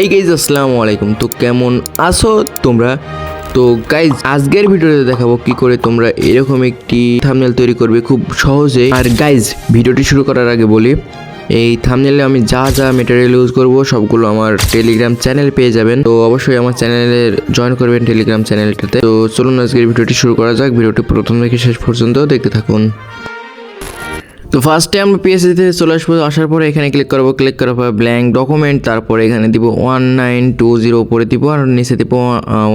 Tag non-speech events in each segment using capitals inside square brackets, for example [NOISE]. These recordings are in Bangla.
হেই গাইজ আসসালামু আলাইকুম। তো কেমন আছো তোমরা? তো গাইজ আজকের ভিডিওতে দেখাবো কি করে তোমরা এরকম একটি থামনেল তৈরি করবে খুব সহজে। আর গাইজ ভিডিওটি শুরু করার আগে বলি, এই থামনেলে আমি যা যা মেটেরিয়াল ইউজ করব সবগুলো আমার টেলিগ্রাম চ্যানেল পেয়ে যাবেন। তো অবশ্যই আমার চ্যানেলে জয়েন করবেন টেলিগ্রাম চ্যানেলটাতে তো চলুন আজকের ভিডিওটি শুরু করা যাক। ভিডিওটি প্রথম থেকে শেষ পর্যন্ত দেখতে থাকুন। তো ফার্স্টে আমরা পিএসসিতে চলে আসব, আসার পরে এখানে ক্লিক করব ক্লিক করার পর ব্ল্যাঙ্ক ডকুমেন্ট তারপরে এখানে দিব ওয়ান নাইন টু জিরো উপরে দিব আর নিচে দিব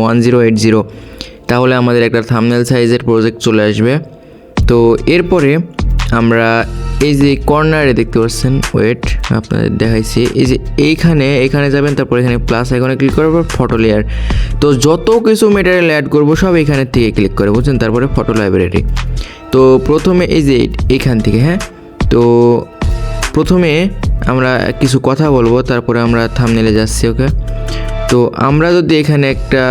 ওয়ান জিরো এইট জিরো তাহলে আমাদের একটা থামনেল সাইজের প্রজেক্ট চলে আসবে। তো এরপরে আমরা এই যে কর্নারে দেখতে পাচ্ছেন ওয়েট আপনাদের দেখাইছি। এই যে এইখানে, এখানে যাবেন, তারপর এখানে প্লাস আইকনে ক্লিক করার পর ফটো লেয়ার তো যত কিছু মেটেরিয়াল অ্যাড করব, সব এখানে থেকে ক্লিক করে, বুঝছেন? তারপরে ফটো লাইব্রেরি তো প্রথমে এই যে এইখান থেকে হ্যাঁ? তো প্রথমে আমরা কিছু কথা বলব, তারপরে আমরা থামনেলে যাচ্ছি ওকে তো আমরা যদি এখানে একটা,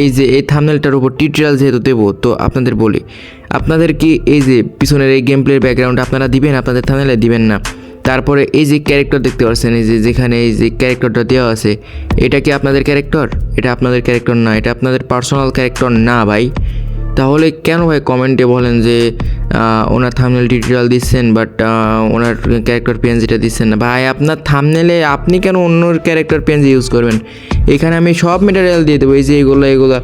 এই যে এই থামনেলটার উপর টিউটোরিয়াল যেহেতু দেবো, তো আপনাদের বলি, আপনাদের কি এই যে পিছনের এই গেম প্লের ব্যাকগ্রাউন্ড আপনারা দিবেন, আপনাদের থামনেলে দিবেন না? তারপরে এই যে ক্যারেক্টার দেখতে পাচ্ছেন, এই যে যেখানে এই যে ক্যারেক্টারটা দেওয়া আছে, এটা কি আপনাদের ক্যারেক্টার এটা আপনাদের ক্যারেক্টার না, এটা আপনাদের পার্সোনাল ক্যারেক্টার না ভাই। তাহলে কেন ভাই কমেন্টে বলেন যে ওনার থামনেল টিউটোরিয়াল দিচ্ছেন বাট ওনার ক্যারেক্টার পেন যেটা দিচ্ছেন না? ভাই, আপনার থামনেলে আপনি কেন অন্য ক্যারেক্টার পেন ইউজ করবেন? এখানে আমি সব মেটেরিয়াল দিয়ে দেবো, এই যে এগুলো এগুলো,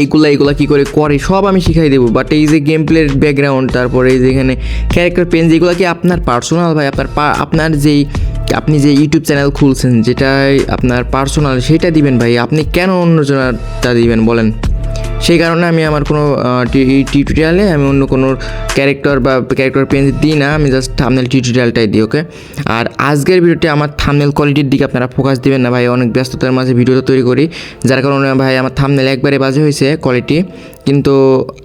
এইগুলা এইগুলা কী করে করে, সব আমি শিখাই দেবো। বাট এই যে গেম প্লের ব্যাকগ্রাউন্ড তারপরে এই যে এখানে ক্যারেক্টার পেন যেগুলো কি আপনার পার্সোনাল ভাই, আপনার আপনার যেই, আপনি যে ইউটিউব চ্যানেল খুলছেন, যেটাই আপনার পার্সোনাল সেটা দিবেন ভাই। আপনি কেন অন্য জনটা দিবেন, বলেন? সেই কারণে আমি আমার কোনো টিউটোরিয়ালে আমি অন্য কোনো ক্যারেক্টার বা ক্যারেক্টার পেন দিই না, আমি জাস্ট থামনেল টিউটোরিয়ালটাই দিই ওকে আর আজকের ভিডিওতে আমার থামনেল কোয়ালিটির দিকে আপনারা ফোকাস দেবেন না ভাই, অনেক ব্যস্ততার মাঝে ভিডিওটা তৈরি করি। যার কারণে ভাই, আমার থামনেল একবারে বাজে হয়েছে কোয়ালিটি কিন্তু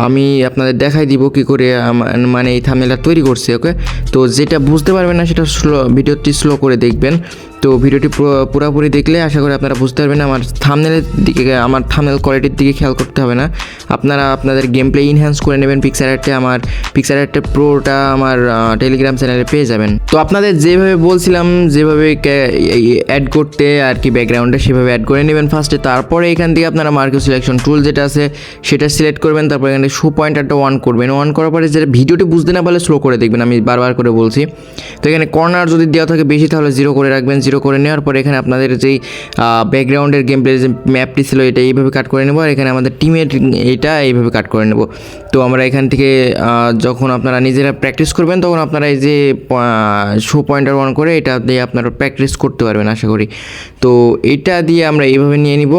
আমি আপনাদের দেখাই দিব কি করে মানে এই থামনেলটা তৈরি করছে ওকে তো যেটা বুঝতে পারবেন না সেটা স্লো, ভিডিওটি স্লো করে দেখবেন। তো ভিডিওটি পুরোপুরি দেখলে আশা করি আপনারা বুঝতে পারবেন আমার থামনেলের দিকে, আমার থামনেল কোয়ালিটির দিকে খেয়াল করতে হবে না। আপনারা আপনাদের গেম প্লে ইনহ্যান্স করে নেবেন পিক্সার আর্টে আমার পিক্সার আর্টে প্রোটা আমার টেলিগ্রাম চ্যানেলে পেয়ে যাবেন। তো আপনাদের যেভাবে বলছিলাম, যেভাবে অ্যাড করতে আর কি ব্যাকগ্রাউন্ডে সেভাবে অ্যাড করে নেবেন ফার্স্টে তারপরে এখান থেকে আপনারা মার্কেট সিলেকশন টুল যেটা আছে, সেটা সিলেক্ট করবেন, তারপর এখানে শো পয়েন্টারটা অন করবেন। অন করার পরে যেটা ভিডিওটি বুঝতে না পারলে স্লো করে দেখবেন, আমি বারবার করে বলছি। তো এখানে কর্নার যদি দেওয়া থাকে বেশি, তাহলে জিরো করে রাখবেন জিরো করে নেওয়ার পরে এখানে আপনাদের যেই ব্যাকগ্রাউন্ডের গেম প্লে যে ম্যাপটি ছিল, এটা এইভাবে কাট করে নেব, আর এখানে আমাদের টিমের এটা এইভাবে কাট করে নেব। তো আমরা এখান থেকে যখন আপনারা নিজেরা প্র্যাকটিস করবেন, তখন আপনারা এই যে শো পয়েন্টার অন করে এটা দিয়ে আপনারা প্র্যাকটিস করতে পারবেন, আশা করি। তো এটা দিয়ে আমরা এইভাবে নিয়ে নিব।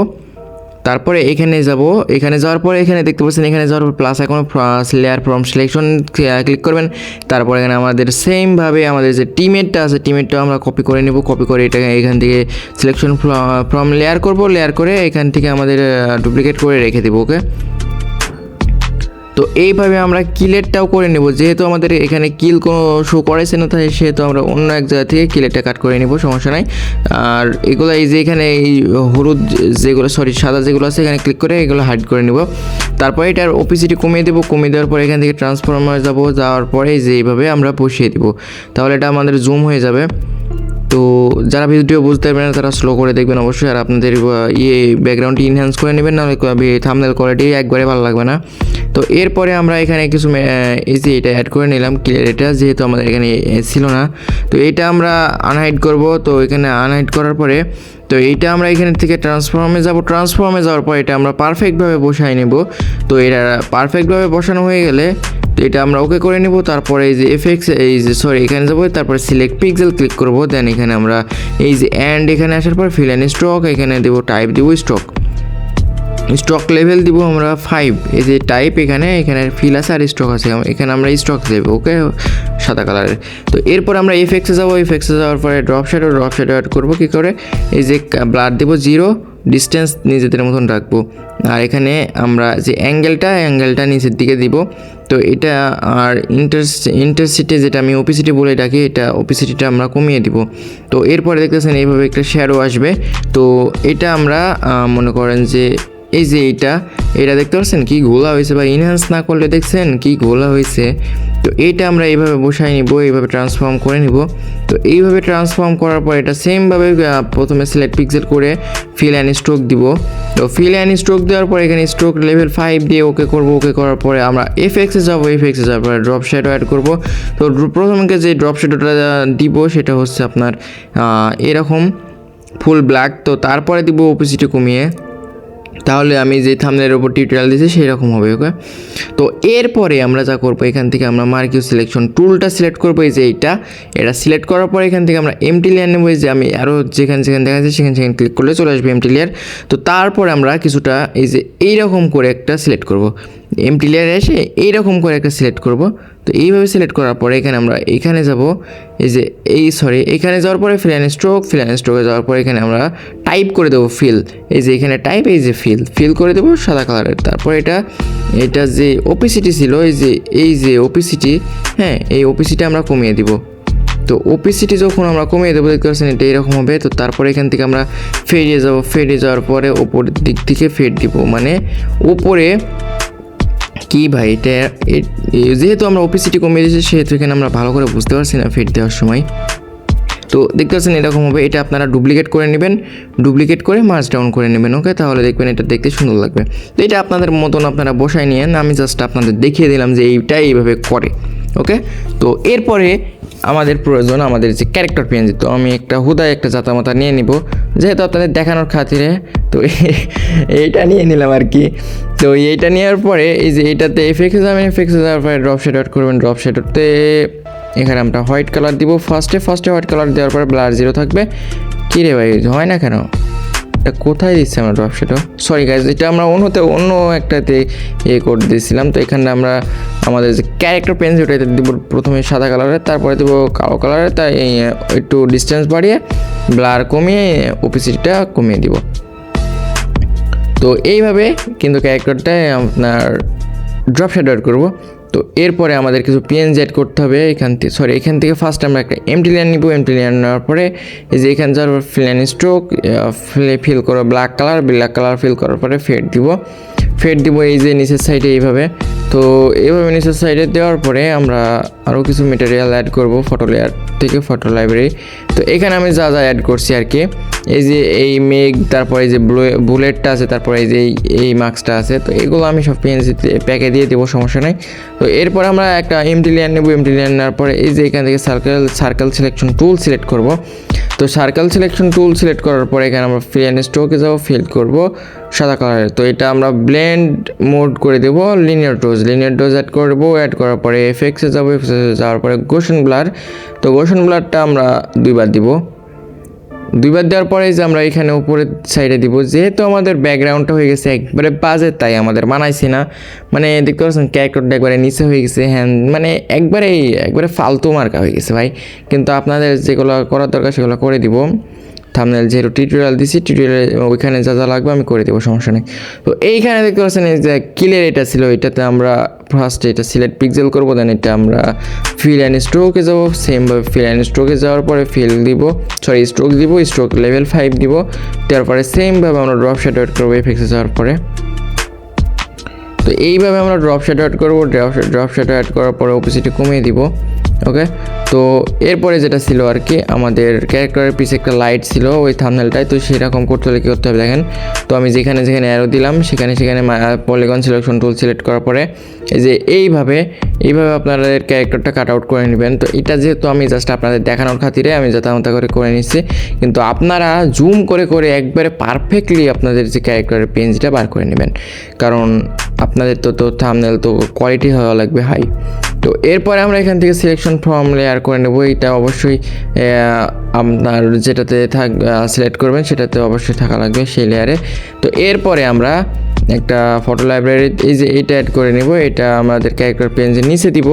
তারপরে এখানে যাব। এখানে যাওয়ার পরে এখানে দেখতে পাচ্ছেন, এখানে যাওয়ার পর প্লাস এখন লেয়ার ফর্ম সিলেকশন ক্লিক করবেন। তারপরে এখানে আমাদের সেমভাবে আমাদের যে টিমেটটা আছে টিমেটটা আমরা কপি করে নেব। কপি করে এটা এখান থেকে সিলেকশন ফর্ম লেয়ার করব। লেয়ার করে এখান থেকে আমাদের ডুপ্লিকেট করে রেখে দেবো ওকে তো এইভাবে আমরা কিলেটটাও করে নেব। যেহেতু আমাদের এখানে কিল কোনো শো করাইছে না, তাই সেহেতু আমরা অন্য এক জায়গা থেকে কিলেটটা কাট করে নেব, সমস্যা নাই। আর এগুলো এই যে এখানে এই হলুদ যেগুলো সরি সাদা যেগুলো আছে, এখানে ক্লিক করে এগুলো হাইড করে নেব। তারপরে এটার ওপিসিটি কমিয়ে দেবো, কমিয়ে দেওয়ার পরে এখান থেকে ট্রান্সফরমার যাব, যাওয়ার পরে যে এইভাবে আমরা বসিয়ে দেবো। তাহলে এটা আমাদের জুম হয়ে যাবে। তো যারা ভিডিও বুঝতে পারবেন না, তারা স্লো করে দেখবেন অবশ্যই, আর আপনাদের ইয়ে ব্যাকগ্রাউন্ডটি ইনহ্যান্স করে নেবেন না থামনেল কোয়ালিটি একবারে ভালো লাগবে না। তো এরপরে আমরা এখানে কিছু এই যে এটা অ্যাড করে নিলাম ক্লিয়ার এটা যেহেতু আমাদের এখানে ছিল না। তো এটা আমরা আনহাইড করব। তো এখানে আনহাইড করার পরে, তো এইটা আমরা এখানে থেকে ট্রান্সফর্মে যাব। ট্রান্সফর্মে যাওয়ার পর এটা আমরা পারফেক্টভাবে বসাই নেব। তো এটা পারফেক্টভাবে বসানো হয়ে গেলে, তো এটা আমরা ওকে করে নেব। তারপরে এই যে এফএক্স এই যে সরি এখানে যাব। তারপরে সিলেক্ট পিক্সেল ক্লিক করব। দেন এখানে আমরা এই যে অ্যান্ড এখানে আসার পর ফিল অ্যান্ড স্টক এখানে দেবো টাইপ দেবো স্টক স্টক লেভেল দিব আমরা ফাইভ এই যে টাইপ এখানে এখানে ফিল আছে আর স্টক আছে। এখানে আমরা স্টক দেবো ওকে সাদা কালারের তো এরপর আমরা এফেক্সে যাব। এফেক্সে যাওয়ার পরে drop shadow drop shadow add করব, কী করে? এই যে ব্লাড দেবো জিরো ডিস্টেন্স নিজেদের মতন রাখব। আর এখানে আমরা যে অ্যাঙ্গেলটা অ্যাঙ্গেলটা নিচের দিকে দিব। তো এটা আর ইন্টার ইন্টারসিটি যেটা আমি ওপিসিটি বলে ডাকি, এটা ওপিসিটিটা আমরা কমিয়ে দিব। তো এরপরে দেখতেছেন এইভাবে একটা শ্যাডো আসবে। তো এটা আমরা মনে করেন যে এই যে এইটা এটা দেখতে পাচ্ছেন কি গোলা হয়েছে বা ইনহ্যান্স না করলে দেখছেন কি গোলা হয়েছে। তো এইটা আমরা এইভাবে বসাই নিব, এইভাবে ট্রান্সফর্ম করে নিব। তো এইভাবে ট্রান্সফর্ম করার পর এটা সেমভাবে প্রথমে সিলেক্ট পিক্সেল করে ফিল অ্যান্ড স্ট্রোক দিব। তো ফিল অ্যান্ড স্ট্রোক দেওয়ার পর এখানে স্ট্রোক লেভেল ফাইভ দিয়ে ওকে করব। ওকে করার পরে আমরা এফ এক্সে যাব এফ এক্সে পরে ড্রপ শ্যাডো অ্যাড করব। তো প্রথমে যে ড্রপ শ্যাডোটা দিব সেটা হচ্ছে আপনার এরকম ফুল ব্ল্যাক তো তারপরে দিব ওপিসিটি কমিয়ে। তাহলে আমি যে থামনের ওপর টিউটোরিয়াল দিয়েছি সেই রকম হবে ওকে তো এরপরে আমরা যা করব, এখান থেকে আমরা মার্কিউ সিলেকশন টুলটা সিলেক্ট করব, এই যে এইটা। এটা সিলেক্ট করার পরে এখান থেকে আমরা এমটি লেয়ার নেব যে আমি আরও যেখানে যেখানে দেখা যাচ্ছে সেখানে সেখানে ক্লিক করলে চলে আসবে এমটি লেয়ার তো তারপরে আমরা কিছুটা এই যে এইরকম করে একটা সিলেক্ট করব। এমটি লেয়ার এসে এইরকম করে একটা সিলেক্ট করব। তো এইভাবে সিলেক্ট করার পরে এখানে আমরা এখানে যাব। এই যে এই সরি এখানে যাওয়ার পরে ফিল স্ট্রোক ফিল স্ট্রোকে যাওয়ার পরে এখানে আমরা টাইপ করে দেবো ফিল এই যে এখানে টাইপ এই যে ফিল ফিল করে দেবো সাদা কালারের তারপর এটা এটা যে ওপিসিটি ছিল, এই যে এই যে ওপিসিটি হ্যাঁ এই ওপিসিটি আমরা কমিয়ে দিব। তো ওপিসিটি যখন আমরা কমিয়ে দেবো, দেখতে পাচ্ছেন এটা এরকম হবে। তো তারপরে এখান থেকে আমরা ফেরিয়ে যাব। ফেরিয়ে যাওয়ার পরে ওপরের দিক থেকে ফের দিব। মানে উপরে কি ভাই, এটা যেহেতু আমরা অফিস ওপিসিটি কমে দিয়েছি, সেহেতু এখানে আমরা ভালো করে বুঝতে পারছি না ফিট দেওয়ার সময়। তো দেখতে পাচ্ছেন এরকম হবে, এটা আপনারা ডুপ্লিকেট করে নেবেন ডুপ্লিকেট করে মার্চ ডাউন করে নেবেন ওকে তাহলে দেখবেন এটা দেখতে সুন্দর লাগবে। তো এটা আপনাদের মতন আপনারা বসায় নিয়ে আমি জাস্ট আপনাদের দেখিয়ে দিলাম যে এইটাই এইভাবে করে ওকে তো এরপরে আমাদের প্রয়োজন, আমাদের যে ক্যারেক্টার পিএনজি তো আমি একটা হুদায় একটা জাতামাতা নিয়ে নিব, যেহেতু আপনাদের দেখানোর খাতিরে, তো [LAUGHS] এইটা নিয়ে নিলাম আর কি। তো এইটা নেওয়ার পরে, এই যে এইটাতে এফেক্সে যাবেন এফেক্সে যাওয়ার পরে ড্রপ শেড আউট করবেন ড্রপ শেডতে এখানে আমরা হোয়াইট কালার দিব। ফার্স্টে ফার্স্টে হোয়াইট কালার দেওয়ার পরে ব্লার জিরো থাকবে। কী রে ভাই, হয় না কেন? এটা কোথায় দিচ্ছে আমরা ড্রপ শেডও সরি গাইজ এটা আমরা অন্যতে অন্য একটাতে ইয়ে করে দিয়েছিলাম। তো এখানে আমরা আমাদের যে ক্যারেক্টার পেন্স ওটাতে দিব প্রথমে সাদা কালারের তারপরে দেবো কালো কালারের তাই একটু ডিস্টেন্স বাড়িয়ে ব্লার কমিয়ে ওপিসিটিটা কমিয়ে দিব। তো এইভাবে কিন্তু ক্যারেক্টারটায় আপনার ড্রপ শেড অ্যাড করব। তো এরপরে আমাদের কিছু পিএনজি অ্যাড করতে হবে এখান থেকে সরি এখান থেকে ফার্স্ট আমরা একটা এমটি লেয়ার নিব। এমটি লেয়ার নেওয়ার পরে এই যে এখানে যাওয়ার ফিল স্ট্রোক ফিল করো black colour black colour fill করার পরে ফেড দিব। ফেড দিব এই যে নিচের সাইডে এইভাবে। তো এইভাবে নিচের সাইডে দেওয়ার পরে আমরা আরও কিছু মেটেরিয়াল অ্যাড করব ফটো লেয়ার থেকে ফটো লাইব্রেরি তো এখানে আমি যা যা অ্যাড করছি আর কি এই যে এই মেঘ, তারপরে এই যে বুলেটটা আছে, তারপরে এই যে এই- মার্কসটা আছে, তো এগুলো আমি সব পিএনজিতে প্যাকে দিয়ে দেবো, সমস্যা নেই। তো এরপর আমরা একটা এমটি লেয়ার নেব এমটি লেয়ার নেওয়ার পরে এই যে এখান থেকে circle circle selection tool select করব। তো সার্কেল সিলেকশন টুল সিলেক্ট করার পরে এখানে আমরা ফিল অ্যান্ড স্ট্রোকে যাব ফিল করব সাদা কালারের তো এটা আমরা ব্লেন্ড মোড করে দেব linear dodge linear dodge add করব অ্যাড করার পরে এফেক্সে যাব এফেক্সে যাওয়ার পরে গোশন ব্লার তো গোশন ব্লারটা আমরা দুইবার দিব। দুইবার দেওয়ার পরে যে আমরা এখানে উপরের সাইডে দিব, যেহেতু আমাদের ব্যাকগ্রাউন্ডটা হয়ে গেছে একবারে বাজে, তাই আমাদের মানাইছে না। মানে দেখতে পাচ্ছেন ক্যারেক্টারটা একবারে নিচে হয়ে গেছে হ্যাঁ মানে একবারে একবারে ফালতু মার্কা হয়ে গেছে ভাই। কিন্তু আপনাদের যেগুলো করার দরকার, সেগুলো করে দিব। থামনেল যেহেতু টিউটোরিয়াল দিছি টিউটোরিয়াল ওইখানে যা যা লাগবে আমি করে দেবো, সমস্যা নেই। তো এইখানে দেখতে পাচ্ছেন যে কিলের এটা ছিল, এটাতে আমরা ফার্স্ট এটা সিলেক্ট পিক্সেল করব দেন এটা আমরা ফিল অ্যান্ড স্ট্রোকে যাব সেমভাবে ফিল অ্যান্ড স্ট্রোকে যাওয়ার পরে ফিল দিব সরি স্ট্রোক দিব স্ট্রোক লেভেল ফাইভ দিব, তারপরে সেমভাবে আমরা ড্রপ শ্যাডো অ্যাড করব এফেক্সে যাওয়ার পরে। তো এইভাবে আমরা ড্রপ শ্যাডো অ্যাড করব ড্রপ শ্যাডো অ্যাড করার পরে ওপিসিটি কমিয়ে দিব। ওকে তো এরপরে যেটা ছিল আর কি, আমাদের ক্যারেক্টারের পিছে একটা লাইট ছিল ওই থামনেলটায় তো সেরকম করতে হলে কী করতে হবে দেখেন? তো আমি যেখানে যেখানে অ্যারো দিলাম, সেখানে সেখানে পলিগন সিলেকশন টুল সিলেক্ট করার পরে, এই যে এইভাবে এইভাবে আপনাদের ক্যারেক্টারটা কাট আউট করে নেবেন। তো এটা যেহেতু আমি জাস্ট আপনাদের দেখানোর খাতিরে আমি যাতামতা করে করে নিচ্ছি, কিন্তু আপনারা জুম করে করে একবারে পারফেক্টলি আপনাদের যে ক্যারেক্টারের পেঞ্জটা বার করে নেবেন। কারণ আপনাদের তো তো থামনেল তো কোয়ালিটি হওয়া লাগবে হাই তো এরপরে আমরা এখান থেকে সিলেকশন ফর্ম লেয়ার করে নেব। এটা অবশ্যই আপনার যেটাতে থাক সিলেক্ট করবেন, সেটাতে অবশ্যই থাকা লাগবে সেই লেয়ারে তো এরপরে আমরা একটা ফটো লাইব্রেরি এই যে এটা অ্যাড করে নেব। এটা আমাদের ক্যারেক্টার পেন্সের নিচে দিব।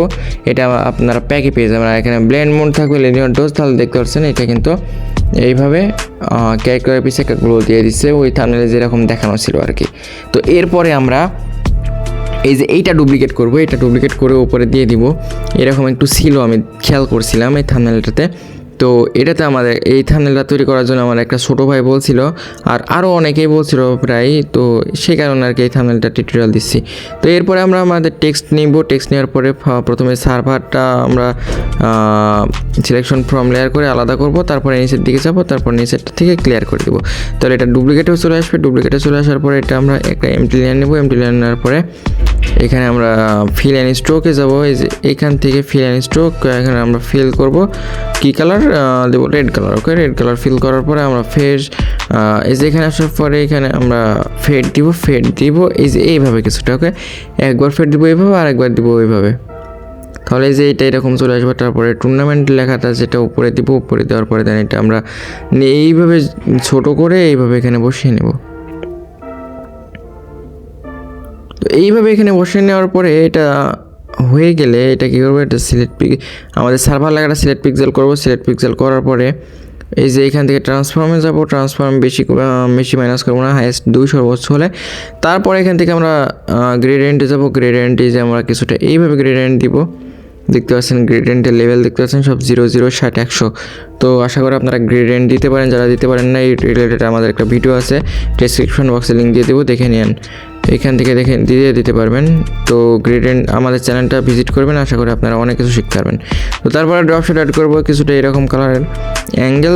এটা আপনারা প্যাকে পেয়ে যাবেন। এখানে ব্লেন্ড মোড থাকবে লিনিয়ার ডোজ তাহলে দেখতে পাচ্ছেন, এটা কিন্তু এইভাবে ক্যারেক্টারের পিছিয়ে একটা গ্লো দিয়ে দিচ্ছে ওই থামনেলে যেরকম দেখানো ছিল আর কি তো এরপরে আমরা এই যে এইটা ডুপ্লিকেট করব এটা ডুপ্লিকেট করে উপরে দিয়ে দিব। এরকম একটু ছিল, আমি খেয়াল করছিলাম এই থামনেলটাতে তো এটাতে আমাদের এই থানেলটা তৈরি করার জন্য আমার একটা ছোটো ভাই বলছিল, আর আরও অনেকেই বলছিল প্রায়, তো সেই কারণে আর কি এই থামনেলটা টিউটোরিয়াল দিচ্ছি। তো এরপরে আমরা আমাদের টেক্সট নিব। টেক্সট নেওয়ার পরে প্রথমে সার্ভারটা আমরা সিলেকশন ফর্ম লেয়ার করে আলাদা করব, তারপরে নিচের দিকে যাব, তারপর নিচের থেকে ক্লিয়ার করে দেবো। তাহলে এটা ডুপ্লিকেটেও চলে আসবে। ডুপ্লিকেটে চলে আসার পরে এটা আমরা একটা এমটি লেয়ার নেব। এমটি লেয়ার নেওয়ার পরে এখানে আমরা ফিল অ্যান্ড স্ট্রোকে যাব। এই যে এখান থেকে ফিল অ্যান্ড স্ট্রোক এখানে আমরা ফিল করব। কী কালার দেবো red colour okay red colour fill করার পরে আমরা ফেস এই যে এখানে আসার পরে এখানে আমরা ফেড দিব ফেড দিব। এই যে এইভাবে কিছুটা ওকে একবার ফেড দিব এইভাবে, আর একবার দিব ওইভাবে। তাহলে যে এটা এরকম চলে আসবে, তারপরে টুর্নামেন্ট লেখাটা যেটা উপরে দিব, উপরে দেওয়ার পরে দেন এটা আমরা এইভাবে ছোট করে এইভাবে এখানে বসিয়ে নেব। তো এইভাবে এখানে বসিয়ে নেওয়ার পরে এটা হয়ে গেলে এটা কী করব? এটা সিলেক্ট পিক আমাদের সার্ভার লাগাটা সিলেক্ট পিক্সেল করব। সিলেক্ট পিক্সেল করার পরে এই যে এখান থেকে ট্রান্সফর্মে যাব। ট্রান্সফর্ম বেশি বেশি মাইনাস করব না। হায়েস্ট দুই সর্বোচ্চ হলে। তারপরে এখান থেকে আমরা গ্রেডিয়েন্টে যাব। গ্রেডিয়েন্টে যে আমরা কিছুটা এইভাবে গ্রেডিয়েন্ট দিব। দেখতে পাচ্ছেন গ্রেডিয়েন্টের লেভেল দেখতে পাচ্ছেন সব জিরো জিরো ষাট, একশো। তো আশা করি আপনারা গ্রেডিয়েন্ট দিতে পারেন। যারা দিতে পারেন না, এই রিলেটেড আমাদের একটা ভিডিও আছে। ডিসক্রিপশন বক্সে লিঙ্ক দিয়ে দেবো। দেখে নিন এখান থেকে দেখে দিয়ে দিতে পারবেন। তো গ্রেডিয়েন্ট আমাদের চ্যানেলটা ভিজিট করবেন, আশা করি আপনারা অনেক কিছু শিখতে পারবেন। তো তারপরে ড্রপ অ্যাড করব, কিছুটা এরকম কালারের অ্যাঙ্গেল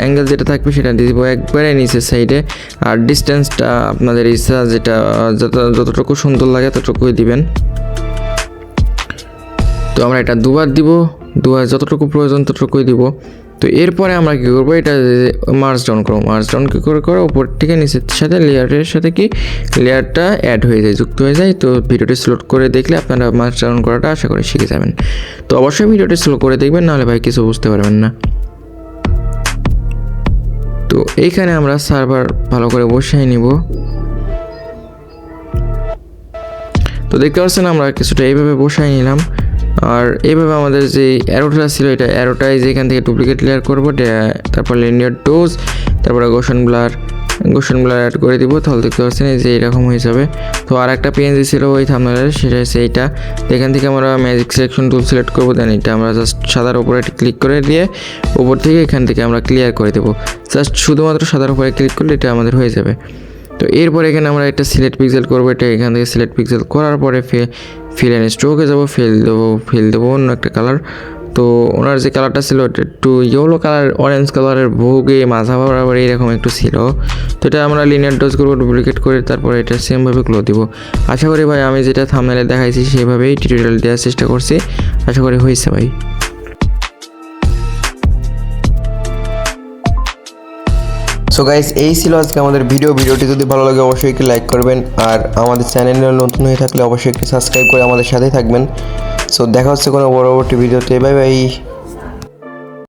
অ্যাঙ্গেল যেটা থাকবে সেটা দিয়ে দেবো একবারে নিচের সাইডে আর ডিস্টেন্সটা আপনাদের ইচ্ছা যেটা, যত, যতটুকু সুন্দর লাগে ততটুকুই দিবেন। তো আমরা এটা দুবার দিব দুবার যতটুকু প্রয়োজন ততটুকুই দিব। তো এরপরে আমরা কী করব? এটা মার্চ ডাউন করব। মার্চ ডাউন কী করে করো? উপর থেকে নিচের সাথে লেয়ারের সাথে কি লেয়ারটা অ্যাড হয়ে যায়, যুক্ত হয়ে যায়। তো ভিডিওটি স্লো করে দেখলে আপনারা মার্চ ডাউন করাটা আশা করি শিখে যাবেন। তো অবশ্যই ভিডিওটি স্লো করে দেখবেন, নাহলে ভাই কিছু বুঝতে পারবেন না। তো এইখানে আমরা সার্ভার ভালো করে বসিয়ে নিব। তো দেখতে পাচ্ছেন আমরা কিছুটা এইভাবে বসাই নিলাম। আর এইভাবে আমাদের যে অ্যারোটা ছিল, এটা অ্যারোটাই যে এখান থেকে ডুপ্লিকেট লেয়ার করব তারপর লিনিয়ার ডোজ তারপরে Gaussian blur Gaussian blur add করে দিব, তাহলে দেখতে পাচ্ছেন এই যে এরকম হয়ে যাবে। তো আর একটা পিএনজি ছিল ওই থামনালের সেটা হচ্ছে এইটা। এখান থেকে আমরা ম্যাজিক সিলেকশন টুল সিলেক্ট করব দেন এটা আমরা জাস্ট সাদার উপরে ক্লিক করে দিয়ে উপর থেকে এখান থেকে আমরা ক্লিয়ার করে দেবো। জাস্ট শুধুমাত্র সাদার উপরে ক্লিক করলে এটা আমাদের হয়ে যাবে। তো এরপর এখানে আমরা একটা সিলেক্ট পিক্সেল করব, এটা এখান থেকে সিলেক্ট পিক্সেল করার পরে ফে ফিল অ্যান্ড স্ট্রোকে যাব ফিল দেবো ফিল দেবো অন্য একটা কালার তো ওনার যে কালারটা ছিল একটু ইয়েলো কালার অরেঞ্জ কালারের ভোগে মাথা বরাবর এরকম একটু ছিল। তো এটা আমরা লিনিয়ার ডোজ করব ডুপ্লিকেট করে তারপরে এটা সেমভাবে ক্লো দিব। আশা করি ভাই, আমি যেটা থামনেলে দেখাইছি, সেভাবেই টিউটোরিয়াল দেওয়ার চেষ্টা করছি। আশা করি হয়েছে ভাই। সো গাইস এই ছিল আজকে আমাদের ভিডিও ভিডিওটি যদি ভালো লাগে, অবশ্যই একটি লাইক করবেন। আর আমাদের চ্যানেল নতুন হয়ে থাকলে অবশ্যই একটি সাবস্ক্রাইব করে আমাদের সাথেই থাকবেন। সো দেখা হচ্ছে কোনো পরবর্তী ভিডিওতে বাই বাই